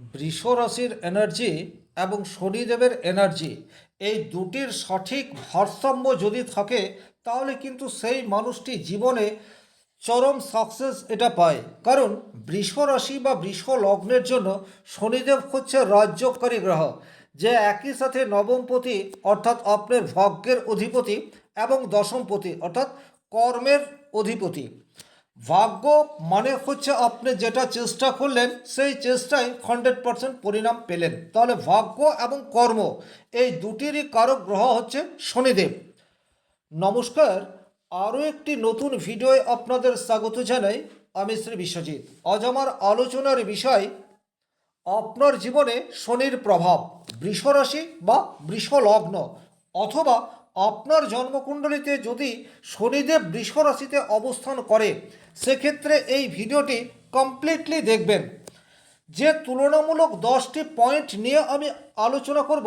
বৃষ রাশির এনার্জি এবং শনিদেবের এনার্জি এই দুটির সঠিক ভারসাম্য যদি থাকে, তাহলে কিন্তু সেই মানুষটি জীবনে চরম সাকসেস এটা পায়। কারণ বৃষ রাশি বা বৃষ লগ্নের জন্য শনিদেব হচ্ছে রাজ্যকারী গ্রহ যে একই সাথে নবমপতি অর্থাৎ আপনার ভাগ্যের অধিপতি এবং দশমপতি অর্থাৎ কর্মের অধিপতি। ভাগ্য মানে হচ্ছে আপনি যেটা চেষ্টা করলেন, সেই চেষ্টায় হান্ড্রেড পার্সেন্ট পরিণাম পেলেন। তাহলে ভাগ্য এবং কর্ম, এই দুটিরই কারক গ্রহ হচ্ছে শনিদেব। নমস্কার, আরও একটি নতুন ভিডিওয় আপনাদের স্বাগত জানাই, আমি শ্রী বিশ্বজিৎ। আজ আমার আলোচনার বিষয়, আপনার জীবনে শনির প্রভাব, বৃষরাশি বা বৃষলগ্ন অথবা আপনার জন্মকুণ্ডলিতে যদি শনিদেব বৃষ রাশিতে অবস্থান করে, সেক্ষেত্রে এই ভিডিওটি কমপ্লিটলি দেখবেন। যে তুলনামূলক দশটি পয়েন্ট নিয়ে আমি আলোচনা করব,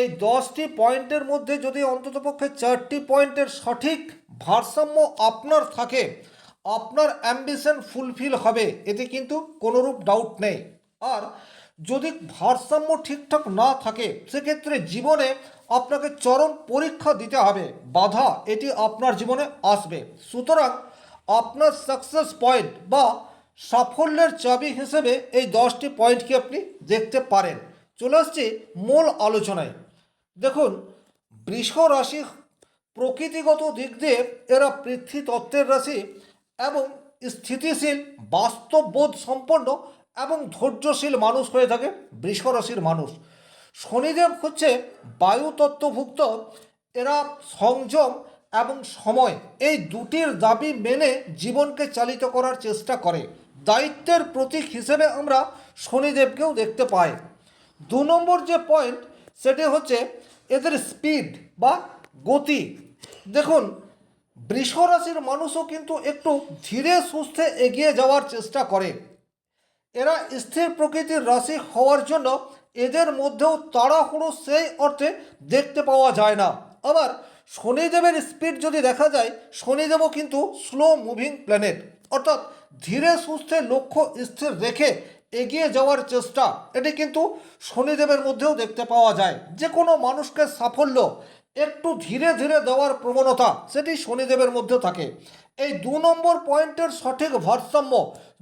এই দশটি পয়েন্টের মধ্যে যদি অন্ততপক্ষে চারটি পয়েন্টের সঠিক ভারসাম্য আপনার থাকে, আপনার অ্যাম্বিশন ফুলফিল হবে, এতে কিন্তু কোনোরূপ ডাউট নেই। আর যদি ভারসাম্য ঠিকঠাক না থাকে, সেক্ষেত্রে জীবনে আপনাকে চরম পরীক্ষা দিতে হবে। বাধা এটি আপনার জীবনে আসবে। সুতরাং আপনার সাকসেস পয়েন্ট বা সাফল্যের চাবি হিসেবে এই দশটি পয়েন্টকে আপনি দেখতে পারেন। চলে আসছি মূল আলোচনায়। দেখুন, বৃষ রাশি প্রকৃতিগত দিক দিয়ে এরা পৃথ্বী তত্ত্বের রাশি এবং স্থিতিশীল, বাস্তববোধ সম্পন্ন এবং ধৈর্যশীল মানুষ হয়ে থাকে বৃষ রাশির মানুষ। শনিদেব হচ্ছে বায়ু তত্ত্বভুক্ত এরা সংযম এবং সময়। এই দুটির দাবি মেনে জীবনকে চালিত করার চেষ্টা করে। দায়িত্বের প্রতীক হিসেবে আমরা শনিদেবকেও দেখতে পাই। দু নম্বর যে পয়েন্ট সেটি হচ্ছে এদের স্পিড বা গতি। দেখুন বৃষ রাশির মানুষও কিন্তু একটু ধীরে সুস্থে এগিয়ে যাওয়ার চেষ্টা করে। এরা স্থির প্রকৃতির রাশি হওয়ার জন্য এদের মধ্যেও তাড়াহুড়ো সেই অর্থে দেখতে পাওয়া যায় না। আবার শনিদেবের স্পিড যদি দেখা যায়, শনিদেবও কিন্তু স্লো মুভিং প্ল্যানেট অর্থাৎ ধীরে সুস্থে লক্ষ্য স্থির রেখে এগিয়ে যাওয়ার চেষ্টা, এটি কিন্তু শনিদেবের মধ্যেও দেখতে পাওয়া যায়। যে কোনো মানুষকে সাফল্য, একটু ধীরে ধীরে দেওয়ার প্রবণতা, সেটি শনিদেবের মধ্যে থাকে। এই দু নম্বর পয়েন্টের সঠিক ভারসাম্য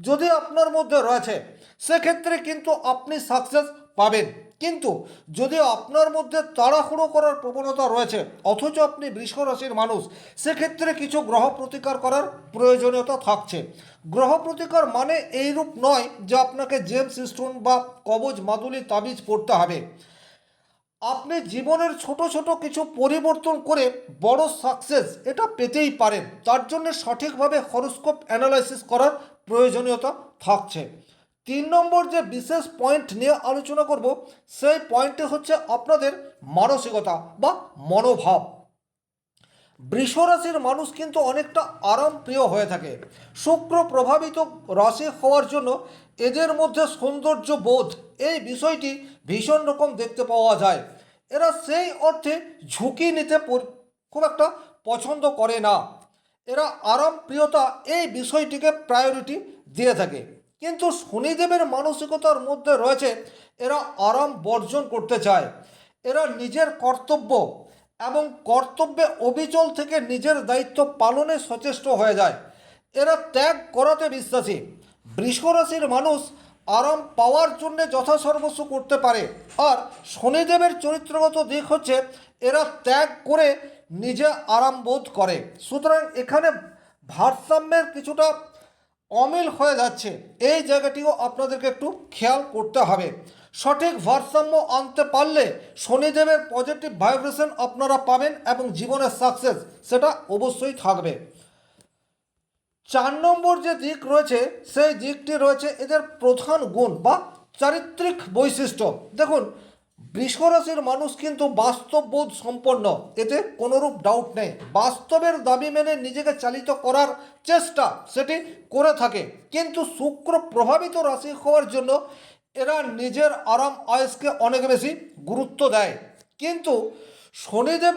যদি আপনার মধ্যে রয়েছে, সেক্ষেত্রে কিন্তু আপনি সাকসেস পাবেন। কিন্তু যদি আপনার মধ্যে তাড়াহুড়ো করার প্রবণতা রয়েছে, অথচ আপনি বৃষ রাশির মানুষ, সেক্ষেত্রে কিছু গ্রহ প্রতিকার করার প্রয়োজনীয়তা থাকছে। গ্রহ প্রতিকার মানে এইরূপ নয় যে আপনাকে জেমস স্টোন বা কবজ মাদুলি তাবিজ পড়তে হবে। আপনি জীবনের ছোট ছোট কিছু পরিবর্তন করে বড় সাকসেস এটা পেতেই পারেন। তার জন্য সঠিকভাবে হরোস্কোপ অ্যানালাইসিস করার প্রয়োজনীয়তা থাকছে। তিন নম্বর যে বিশেষ পয়েন্ট নিয়ে আলোচনা করব, সেই পয়েন্টটি হচ্ছে আপনাদের মানসিকতা বা মনোভাব। বৃষ রাশির মানুষ কিন্তু অনেকটা আরামপ্রিয় হয়ে থাকে। শুক্র প্রভাবিত রাশি হওয়ার জন্য এদের মধ্যে সৌন্দর্য বোধ, এই বিষয়টি ভীষণ রকম দেখতে পাওয়া যায়। এরা সেই অর্থে ঝুঁকি নিতে খুব একটা পছন্দ করে না। এরা আরামপ্রিয়তা এই বিষয়টিকে প্রায়োরিটি দিয়ে থাকে। কিন্তু শনিদেবের মানসিকতার মধ্যে রয়েছে, এরা আরাম বর্জন করতে চায়। এরা নিজের কর্তব্য এবং কর্তব্যে অবিচল থেকে নিজের দায়িত্ব পালনে সচেষ্ট হয়ে যায়। এরা ত্যাগ করাতে বিশ্বাসী। বৃষ রাশির মানুষ আরাম পাওয়ার জন্য যথাসর্বস্ব করতে পারে। আর শনিদেবের চরিত্রগত দিক হচ্ছে, এরা ত্যাগ করে নিজে আরাম বোধ করে। সুতরাং এখানে ভারসাম্যের কিছুটা অমিল হয়ে যাচ্ছে। এই জায়গাটিও আপনাদেরকে একটু খেয়াল করতে হবে। সঠিক ভারসাম্য আনতে পারলে শনিদেবের পজিটিভ ভাইব্রেশন আপনারা পাবেন এবং জীবনের সাকসেস সেটা অবশ্যই থাকবে। চার নম্বর যে দিক রয়েছে, সেই দিকটি রয়েছে এদের প্রধান গুণ বা চারিত্রিক বৈশিষ্ট্য। দেখুন বৃষ রাশির মানুষ কিন্তু বাস্তববোধ সম্পন্ন। এতে কোনোরূপ ডাউট নেই। বাস্তবের দাবি মেনে নিজেকে চালিত করার চেষ্টা সেটি করে থাকে। কিন্তু শুক্র প্রভাবিত রাশি হওয়ার জন্য এরা নিজের আরাম আয়েসকে অনেক বেশি গুরুত্ব দেয়। কিন্তু শনিদেব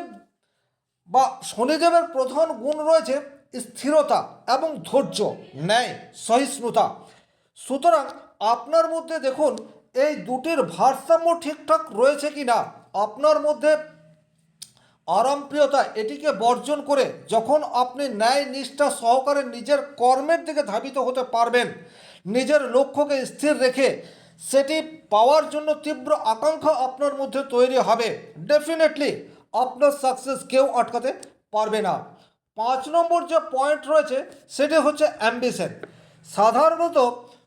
বা শনিদেবের প্রধান গুণ রয়েছে স্থিরতা এবং ধৈর্য, ন্যায়, সহিষ্ণুতা। সুতরাং আপনার মধ্যে দেখুন এই দুটির ভারসাম্য ঠিকঠাক রয়েছে কি না আপনার মধ্যে আরামপ্রিয়তা এটিকে বর্জন করে যখন আপনি ন্যায় নিষ্ঠা সহকারে নিজের কর্মের দিকে ধাবিত হতে পারবেন, নিজের লক্ষ্যকে স্থির রেখে সেটি পাওয়ার জন্য তীব্র আকাঙ্ক্ষা আপনার মধ্যে তৈরি হবে। ডেফিনেটলি আপনার সাকসেস কেউ আটকাতে পারবে না। পাঁচ নম্বর যে পয়েন্ট রয়েছে, সেটি হচ্ছে অ্যাম্বিশন সাধারণত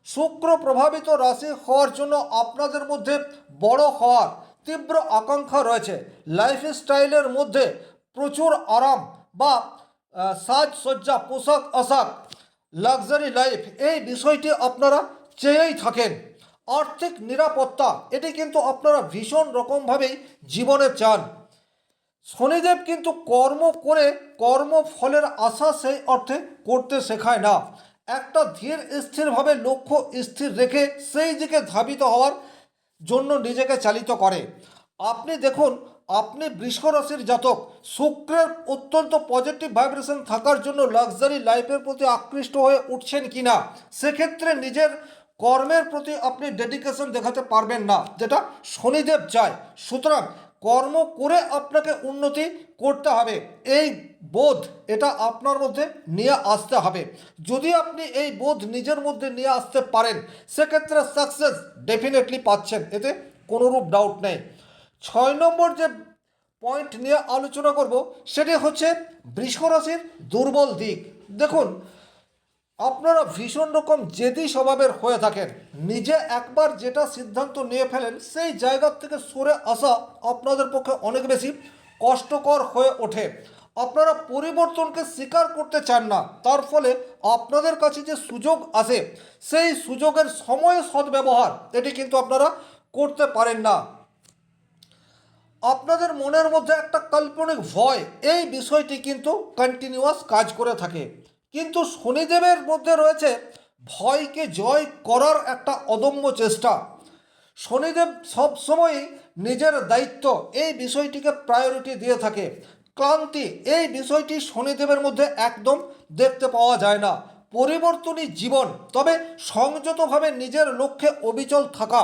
শুক্র প্রভাবিত রাশি হওয়ার জন্য আপনাদের মধ্যে বড় হওয়ার তীব্র আকাঙ্ক্ষা রয়েছে। লাইফস্টাইলের মধ্যে প্রচুর আরাম বা সাজসজ্জা, পোশাক আশাক লাক্সারি লাইফ এই বিষয়টি আপনারা চেয়েই থাকেন। আর্থিক নিরাপত্তা, এটি কিন্তু আপনারা ভীষণ রকমভাবেই জীবনে চান। শনিদেব কিন্তু কর্ম করে কর্মফলের আশা সেই অর্থে করতে শেখায় না। একটা ধীর স্থিরভাবে লক্ষ্য স্থির রেখে সেই দিকে ধাবিত হওয়ার জন্য নিজেকে চালিত করে। আপনি দেখুন, আপনি বৃষ রাশির জাতক, শুক্রের অত্যন্ত পজিটিভ ভাইব্রেশন থাকার জন্য লাক্সারি লাইফের প্রতি আকৃষ্ট হয়ে উঠছেন কি না সেক্ষেত্রে নিজের কর্মের প্রতি আপনি ডেডিকেশন দেখাতে পারবেন না, যেটা শনিদেব চায়। সুতরাং কর্ম করে আপনাকে উন্নতি করতে হবে। এই বোধ, এটা আপনার মধ্যে নিয়ে আসতে হবে। যদি আপনি এই বোধ নিজের মধ্যে নিয়ে আসতে পারেন, সেক্ষেত্রে সাকসেস ডেফিনেটলি পাচ্ছেন। এতে কোনোরূপ ডাউট নেই। ছয় নম্বর যে পয়েন্ট নিয়ে আলোচনা করব, সেটি হচ্ছে বৃষ রাশির দুর্বল দিক। দেখুন আপনারা ভীষণ রকম জেদি স্বভাবের হয়ে থাকেন। নিজে একবার যেটা সিদ্ধান্ত নিয়ে ফেলেন, সেই জায়গার থেকে সরে আসা আপনাদের পক্ষে অনেক বেশি কষ্টকর হয়ে ওঠে। আপনারা পরিবর্তনকে স্বীকার করতে চান না, তার ফলে আপনাদের কাছে যে সুযোগ আসে, সেই সুযোগের সময় সদ্ব্যবহার, এটি কিন্তু আপনারা করতে পারেন না। আপনাদের মনের মধ্যে একটা কাল্পনিক ভয়, এই বিষয়টি কিন্তু কন্টিনিউয়াস কাজ করে থাকে। কিন্তু শনিদেবের মধ্যে রয়েছে ভয়কে জয় করার একটা অদম্য চেষ্টা। শনিদেব সবসময়ই নিজের দায়িত্ব এই বিষয়টিকে প্রায়োরিটি দিয়ে থাকে। ক্লান্তি এই বিষয়টি শনিদেবের মধ্যে একদম দেখতে পাওয়া যায় না। পরিবর্তনই জীবন, তবে সংযতভাবে নিজের লক্ষ্যে অবিচল থাকা।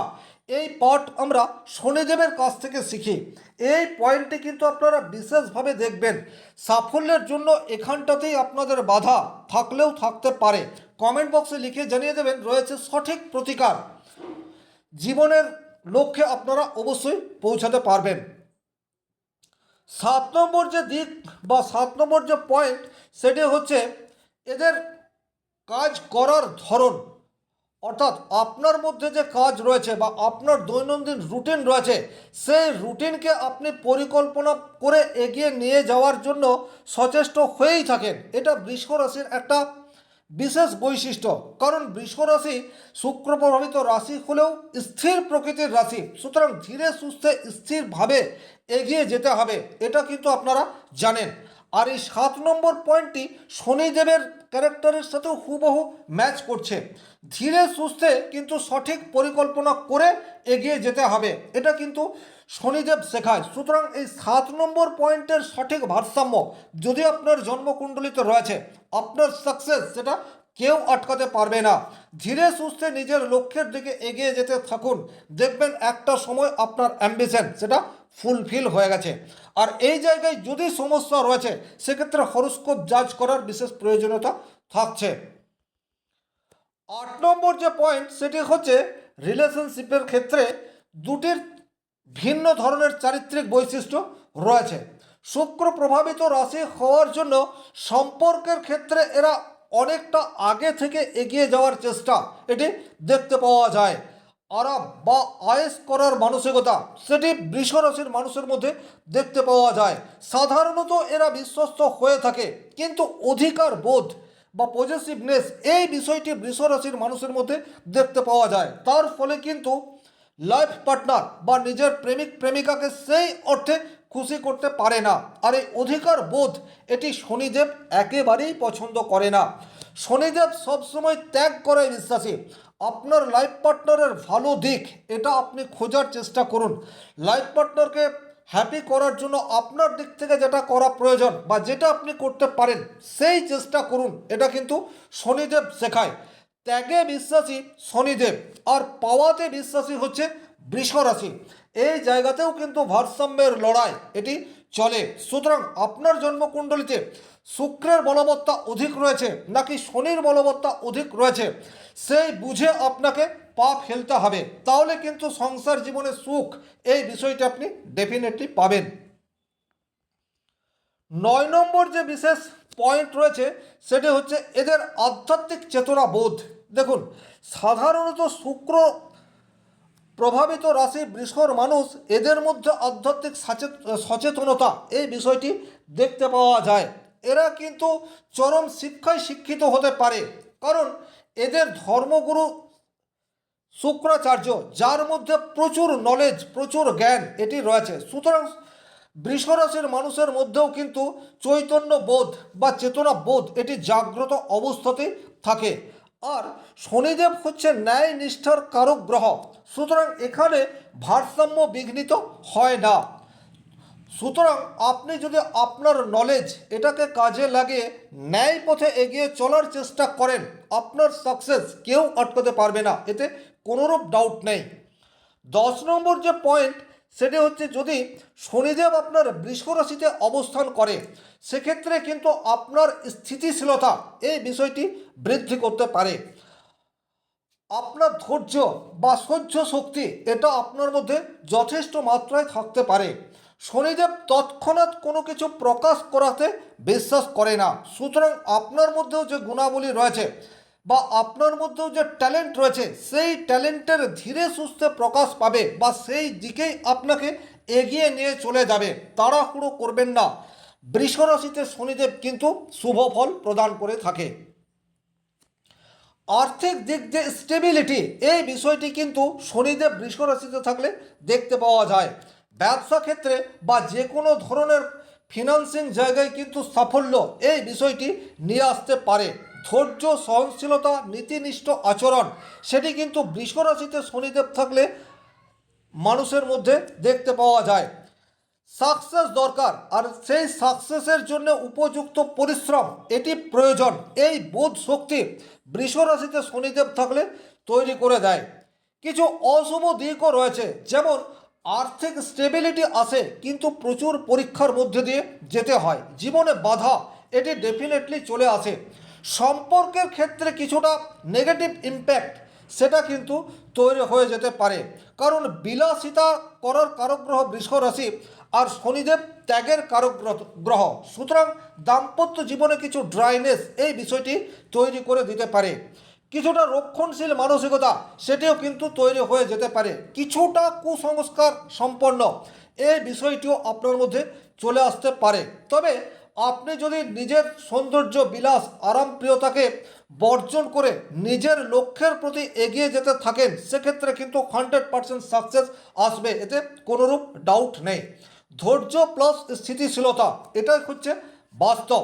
এই পাঠ আমরা শনিদেবের কাছ থেকে শিখি। এই পয়েন্টটি কিন্তু আপনারা বিশেষভাবে দেখবেন। সাফল্যের জন্য এখানটাতেই আপনাদের বাধা থাকলেও থাকতে পারে। কমেন্ট বক্সে লিখে জানিয়ে দেবেন, রয়েছে সঠিক প্রতিকার। জীবনের লক্ষ্যে আপনারা অবশ্যই পৌঁছাতে পারবেন। সাত নম্বর যে দিক বা সাত নম্বর যে পয়েন্ট সেটি হচ্ছে এদের কাজ করার ধরন। অর্থাৎ আপনার মধ্যে যে কাজ রয়েছে বা আপনার দৈনন্দিন রুটিন রয়েছে, সেই রুটিনকে আপনি পরিকল্পনা করে এগিয়ে নিয়ে যাওয়ার জন্য সচেষ্ট হয়েই থাকেন। এটা বৃষ রাশির একটা বিশেষ বৈশিষ্ট্য। কারণ বৃষ রাশি শুক্র প্রভাবিত রাশি হলেও স্থির প্রকৃতির রাশি। সুতরাং ধীরে সুস্থে স্থিরভাবে এগিয়ে যেতে হবে, এটা কিন্তু আপনারা জানেন। আর এই সাত নম্বর পয়েন্টটি শনিদেবের ক্যারেক্টারের সাথেও হুবহু ম্যাচ করছে। ধীরে সুস্থে কিন্তু সঠিক পরিকল্পনা করে এগিয়ে যেতে হবে। এটা কিন্তু শনিদেব শেখায়। সুতরাং এই সাত নম্বর পয়েন্টের সঠিক ভারসাম্য যদি আপনার জন্মকুণ্ডলিতে রয়েছে, আপনার সাকসেস সেটা কেউ আটকাতে পারবে না। ধীরে সুস্থে নিজের লক্ষ্যের দিকে এগিয়ে যেতে থাকুন। দেখবেন একটা সময় আপনার অ্যাম্বিশন সেটা ফুলফিল হয়ে গেছে। আর এই জায়গায় যদি সমস্যা রয়েছে, সেক্ষেত্রে হরস্কোপ জাজ করার বিশেষ প্রয়োজনীয়তা থাকছে। আট নম্বর যে পয়েন্ট সেটি হচ্ছে রিলেশনশিপের ক্ষেত্রে দুটির ভিন্ন ধরনের চারিত্রিক বৈশিষ্ট্য রয়েছে। শুক্র প্রভাবিত রাশি হওয়ার জন্য সম্পর্কের ক্ষেত্রে এরা অনেকটা আগে থেকে এগিয়ে যাওয়ার চেষ্টা এটি দেখতে পাওয়া যায়। আরাম বা আয়েস করার মানসিকতা, সেটি বৃষ রাশির মানুষের মধ্যে দেখতে পাওয়া যায়। সাধারণত এরা বিশ্বস্ত হয়ে থাকে, কিন্তু অধিকার বোধ বা পজিটিভনেস এই বিষয়টি বৃষ রাশির মানুষের মধ্যে দেখতে পাওয়া যায়। তার ফলে কিন্তু লাইফ পার্টনার বা নিজের প্রেমিক প্রেমিকাকে সেই অর্থে খুশি করতে পারে না। আর এই অধিকার বোধ, এটি শনিদেব একেবারেই পছন্দ করে না। শনিদেব সবসময় ত্যাগ করে বিশ্বাসী। আপনার লাইফ পার্টনারের ভালো দিক, এটা আপনি খোঁজার চেষ্টা করুন। লাইফ পার্টনারকে হ্যাপি করার জন্য আপনার দিক থেকে যেটা করা প্রয়োজন বা যেটা আপনি করতে পারেন, সেই চেষ্টা করুন। এটা কিন্তু শনিদেব শেখায়। ত্যাগে বিশ্বাসী শনিদেব, আর পাওয়াতে বিশ্বাসী হচ্ছে বৃষ রাশি। এই জায়গাতেও কিন্তু ভারসাম্যের লড়াই এটি চলে। সুতরাং আপনার জন্মকুণ্ডলিতে শুক্রের বলবত্তা অধিক রয়েছে, নাকি শনির বলবত্তা অধিক রয়েছে, সেই বুঝে আপনাকে পা ফেলতে হবে। তাহলে কিন্তু সংসার জীবনে সুখ, এই বিষয়টি আপনি ডেফিনেটলি পাবেন। নয় নম্বর যে বিশেষ পয়েন্ট রয়েছে, সেটি হচ্ছে এদের আধ্যাত্মিক চেতনা বোধ। দেখুন, সাধারণত শুক্র প্রভাবিত রাশি বৃষর মানুষ এদের মধ্যে আধ্যাত্মিক সচেতনতা, এই বিষয়টি দেখতে পাওয়া যায়। এরা কিন্তু চরম শিক্ষায় শিক্ষিত হতে পারে। কারণ এদের ধর্মগুরু শুক্রাচার্য, যার মধ্যে প্রচুর নলেজ প্রচুর জ্ঞান এটি রয়েছে। সুতরাং বৃষরাশির মানুষের মধ্যেও কিন্তু চৈতন্য বোধ বা চেতনা বোধ এটি জাগ্রত অবস্থাতে থাকে। আর শনিদেব হচ্ছে ন্যায় নিষ্ঠার কারক গ্রহ সুতরাং এখানে ভারসাম্য বিঘ্নিত হয় না। সুতরাং আপনি যদি আপনার নলেজ এটাকে কাজে লাগিয়ে ন্যায় পথে এগিয়ে চলার চেষ্টা করেন, আপনার সাকসেস কেউ আটকাতে পারবে না। এতে কোনোরূপ ডাউট নেই। দশ নম্বর যে পয়েন্ট সেটি হচ্ছে যদি শনিদেব আপনার বৃষ রাশিতে অবস্থান করে, সেক্ষেত্রে কিন্তু আপনার স্থিতিশীলতা এই বিষয়টি বৃদ্ধি করতে পারে। আপনার ধৈর্য বা সহ্য শক্তি, এটা আপনার মধ্যে যথেষ্ট মাত্রায় থাকতে পারে। শনিদেব তৎক্ষণাৎ কোনো কিছু প্রকাশ করাতে বিশ্বাস করে না। সুতরাং আপনার মধ্যেও যে গুণাবলী রয়েছে বা আপনার মধ্যেও যে ট্যালেন্ট রয়েছে, সেই ট্যালেন্টের ধীরে সুস্থে প্রকাশ পাবে বা সেই দিকেই আপনাকে এগিয়ে নিয়ে চলে যাবে। তাড়াহুড়ো করবেন না। বৃষরাশিতে শনিদেব কিন্তু শুভ ফল প্রদান করে থাকে। আর্থিক দিক যে স্টেবিলিটি এই বিষয়টি কিন্তু শনিদেব বৃষ রাশিতে থাকলে দেখতে পাওয়া যায়। ব্যবসা ক্ষেত্রে বা যে কোনো ধরনের ফিনান্সিং জায়গায় কিন্তু সাফল্য এই বিষয়টি নিয়ে আসতে পারে। ধৈর্য, সহনশীলতা, নীতিনিষ্ঠ আচরণ, সেটি কিন্তু বৃষ রাশিতে শনিদেব থাকলে মানুষের মধ্যে দেখতে পাওয়া যায়। সাকসেস দরকার, আর সেই সাকসেসের জন্য উপযুক্ত পরিশ্রম, এটি প্রয়োজন। এই বোধ শক্তি বৃষ রাশিতে শনিদেব থাকলে তৈরি করে দেয়। কিছু অশুভ দিকও রয়েছে, যেমন আর্থিক স্টেবিলিটি আসে কিন্তু প্রচুর পরীক্ষার মধ্যে দিয়ে যেতে হয়। জীবনে বাধা, এটি ডেফিনেটলি চলে আসে। সম্পর্কের ক্ষেত্রে কিছুটা নেগেটিভ ইম্প্যাক্ট সেটা কিন্তু তৈরি হয়ে যেতে পারে। কারণ বিলাসিতা করার কারক গ্রহ বৃষ রাশি আর শনিদেব ত্যাগের কারক গ্রহ- গ্রহ সুতরাং দাম্পত্য জীবনে কিছু ড্রাইনেস এই বিষয়টি তৈরি করে দিতে পারে। কিছুটা রক্ষণশীল মানসিকতা, সেটিও কিন্তু তৈরি হয়ে যেতে পারে। কিছুটা কুসংস্কার সম্পন্ন এই বিষয়টিও আপনার মধ্যে চলে আসতে পারে। তবে আপনি যদি নিজের সৌন্দর্য, বিলাস, আরামপ্রিয়তাকে বর্জন করে নিজের লক্ষ্যের প্রতি এগিয়ে যেতে থাকেন, সেক্ষেত্রে কিন্তু হান্ড্রেড পার্সেন্ট সাকসেস আসবে, এতে কোনোরূপ ডাউট নেই। ধৈর্য প্লাস স্থিতিশীলতা, এটাই হচ্ছে বাস্তব।